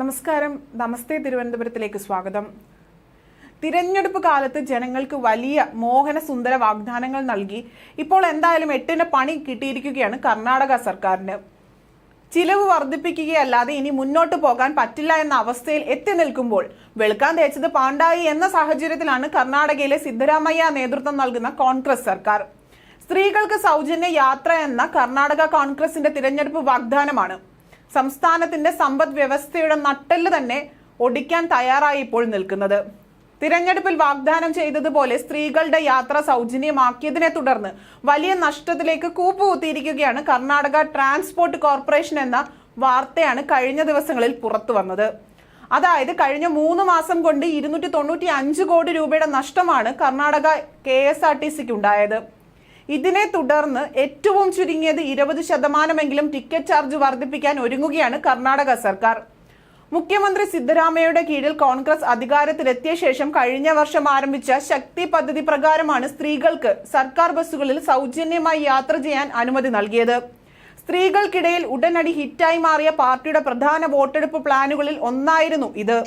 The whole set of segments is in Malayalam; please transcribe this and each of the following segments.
നമസ്കാരം. നമസ്തേ തിരുവനന്തപുരത്തിലേക്ക് സ്വാഗതം. തിരഞ്ഞെടുപ്പ് കാലത്ത് ജനങ്ങൾക്ക് വലിയ മോഹന സുന്ദര വാഗ്ദാനങ്ങൾ നൽകി ഇപ്പോൾ എന്തായാലും എട്ടിന് പണി കിട്ടിയിരിക്കുകയാണ് കർണാടക സർക്കാരിന്. ചിലവ് വർദ്ധിപ്പിക്കുകയല്ലാതെ ഇനി മുന്നോട്ട് പോകാൻ പറ്റില്ല എന്ന അവസ്ഥയിൽ എത്തി നിൽക്കുമ്പോൾ വെളുക്കാൻ തേച്ചത് പാണ്ടായി എന്ന സാഹചര്യത്തിലാണ് കർണാടകയിലെ സിദ്ധരാമയ്യ നേതൃത്വം നൽകുന്ന കോൺഗ്രസ് സർക്കാർ. സ്ത്രീകൾക്ക് സൗജന്യ യാത്ര എന്ന കർണാടക കോൺഗ്രസിന്റെ തിരഞ്ഞെടുപ്പ് വാഗ്ദാനമാണ്. സംസ്ഥാനത്തിന്റെ സമ്പദ് വ്യവസ്ഥയുടെ നട്ടെല്ല് തന്നെ ഒടിക്കാൻ തയ്യാറായി ഇപ്പോൾ നിൽക്കുന്നത്. തിരഞ്ഞെടുപ്പിൽ വാഗ്ദാനം ചെയ്തതുപോലെ സ്ത്രീകളുടെ യാത്ര സൗജന്യമാക്കിയതിനെ തുടർന്ന് വലിയ നഷ്ടത്തിലേക്ക് കൂപ്പുകുത്തിയിരിക്കുകയാണ് കർണാടക ട്രാൻസ്പോർട്ട് കോർപ്പറേഷൻ എന്ന വാർത്തയാണ് കഴിഞ്ഞ ദിവസങ്ങളിൽ പുറത്തു വന്നത്. അതായത് കഴിഞ്ഞ മൂന്ന് മാസം കൊണ്ട് ഇരുന്നൂറ്റി തൊണ്ണൂറ്റി അഞ്ച് കോടി രൂപയുടെ നഷ്ടമാണ് Karnataka K S R T സിക്ക് ഉണ്ടായത്. ഇതിനെ തുടർന്ന് ഏറ്റവും ചുരുങ്ങിയത് ഇരുപത് ശതമാനമെങ്കിലും ടിക്കറ്റ് ചാർജ് വർദ്ധിപ്പിക്കാൻ ഒരുങ്ങുകയാണ് കർണാടക സർക്കാർ. മുഖ്യമന്ത്രി സിദ്ധരാമയ്യയുടെ കീഴിൽ കോൺഗ്രസ് അധികാരത്തിലെത്തിയ ശേഷം കഴിഞ്ഞ വർഷം ആരംഭിച്ച ശക്തി പദ്ധതി പ്രകാരമാണ് സ്ത്രീകൾക്ക് സർക്കാർ ബസ്സുകളിൽ സൗജന്യമായി യാത്ര ചെയ്യാൻ അനുമതി നൽകിയത്. സ്ത്രീകൾക്കിടയിൽ ഉടനടി ഹിറ്റായി മാറിയ പാർട്ടിയുടെ പ്രധാന വോട്ടെടുപ്പ് പ്ലാനുകളിൽ ഒന്നായിരുന്നു ഇത്.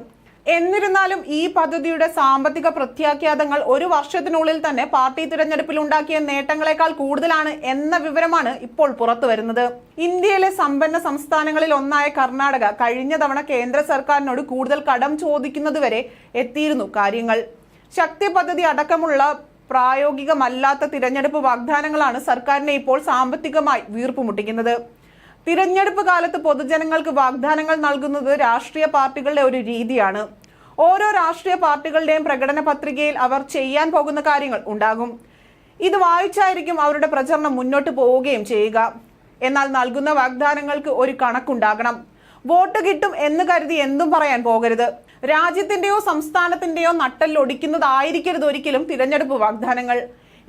എന്നിരുന്നാലും ഈ പദ്ധതിയുടെ സാമ്പത്തിക പ്രത്യാഘാതങ്ങൾ ഒരു വർഷത്തിനുള്ളിൽ തന്നെ പാർട്ടി തിരഞ്ഞെടുപ്പിൽ ഉണ്ടാക്കിയ നേട്ടങ്ങളെക്കാൾ കൂടുതലാണ് എന്ന വിവരമാണ് ഇപ്പോൾ പുറത്തു വരുന്നത്. ഇന്ത്യയിലെ സമ്പന്ന സംസ്ഥാനങ്ങളിൽ ഒന്നായ കർണാടക കഴിഞ്ഞ തവണ കേന്ദ്ര സർക്കാരിനോട് കൂടുതൽ കടം ചോദിക്കുന്നതുവരെ എത്തിയിരുന്നു കാര്യങ്ങൾ. ശക്തി പദ്ധതി അടക്കമുള്ള പ്രായോഗികമല്ലാത്ത തിരഞ്ഞെടുപ്പ് വാഗ്ദാനങ്ങളാണ് സർക്കാരിനെ ഇപ്പോൾ സാമ്പത്തികമായി വീർപ്പുമുട്ടിക്കുന്നത്. തിരഞ്ഞെടുപ്പ് കാലത്ത് പൊതുജനങ്ങൾക്ക് വാഗ്ദാനങ്ങൾ നൽകുന്നത് രാഷ്ട്രീയ പാർട്ടികളുടെ ഒരു രീതിയാണ്. ഓരോ രാഷ്ട്രീയ പാർട്ടികളുടെയും പ്രകടന പത്രികയിൽ അവർ ചെയ്യാൻ പോകുന്ന കാര്യങ്ങൾ ഉണ്ടാകും. ഇത് വായിച്ചായിരിക്കും അവരുടെ പ്രചരണം മുന്നോട്ട് പോവുകയും ചെയ്യുക. എന്നാൽ നൽകുന്ന വാഗ്ദാനങ്ങൾക്ക് ഒരു കണക്കുണ്ടാകണം. വോട്ട് കിട്ടും എന്ന് കരുതി എന്തും പറയാൻ പോകരുത്. രാജ്യത്തിന്റെയോ സംസ്ഥാനത്തിന്റെയോ നട്ടല്ലൊടിക്കുന്നതായിരിക്കരുത് ഒരിക്കലും തിരഞ്ഞെടുപ്പ് വാഗ്ദാനങ്ങൾ.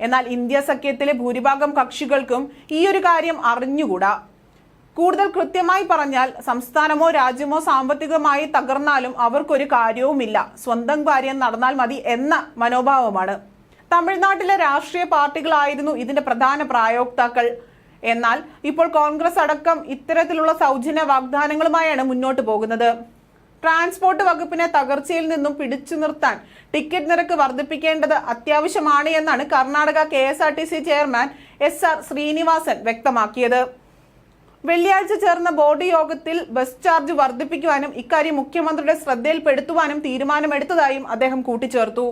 എന്നാൽ ഇന്ത്യ സഖ്യത്തിലെ ഭൂരിഭാഗം കക്ഷികൾക്കും ഈ ഒരു കാര്യം അറിഞ്ഞുകൂടാ. കൂടുതൽ കൃത്യമായി പറഞ്ഞാൽ സംസ്ഥാനമോ രാജ്യമോ സാമ്പത്തികമായി തകർന്നാലും അവർക്കൊരു കാര്യവുമില്ല. സ്വന്തം കാര്യം നടന്നാൽ മതി എന്ന മനോഭാവമാണ്. തമിഴ്നാട്ടിലെ രാഷ്ട്രീയ പാർട്ടികളായിരുന്നു ഇതിന്റെ പ്രധാന പ്രായോക്താക്കൾ. എന്നാൽ ഇപ്പോൾ കോൺഗ്രസ് അടക്കം ഇത്തരത്തിലുള്ള സൗജന്യ വാഗ്ദാനങ്ങളുമായാണ് മുന്നോട്ട് പോകുന്നത്. ട്രാൻസ്പോർട്ട് വകുപ്പിനെ തകർച്ചയിൽ നിന്നും പിടിച്ചു നിർത്താൻ ടിക്കറ്റ് നിരക്ക് വർദ്ധിപ്പിക്കേണ്ടത് അത്യാവശ്യമാണ് എന്നാണ് Karnataka K chairman S Srinivasan വ്യക്തമാക്കിയത്. വെള്ളിയാഴ്ച ചേർന്ന ബോർഡ് യോഗത്തിൽ ബസ് ചാർജ് വർദ്ധിപ്പിക്കുവാനും ഇക്കാര്യം മുഖ്യമന്ത്രിയുടെ ശ്രദ്ധയിൽപ്പെടുത്തുവാനും തീരുമാനമെടുത്തതായും അദ്ദേഹം കൂട്ടിച്ചേർത്തു.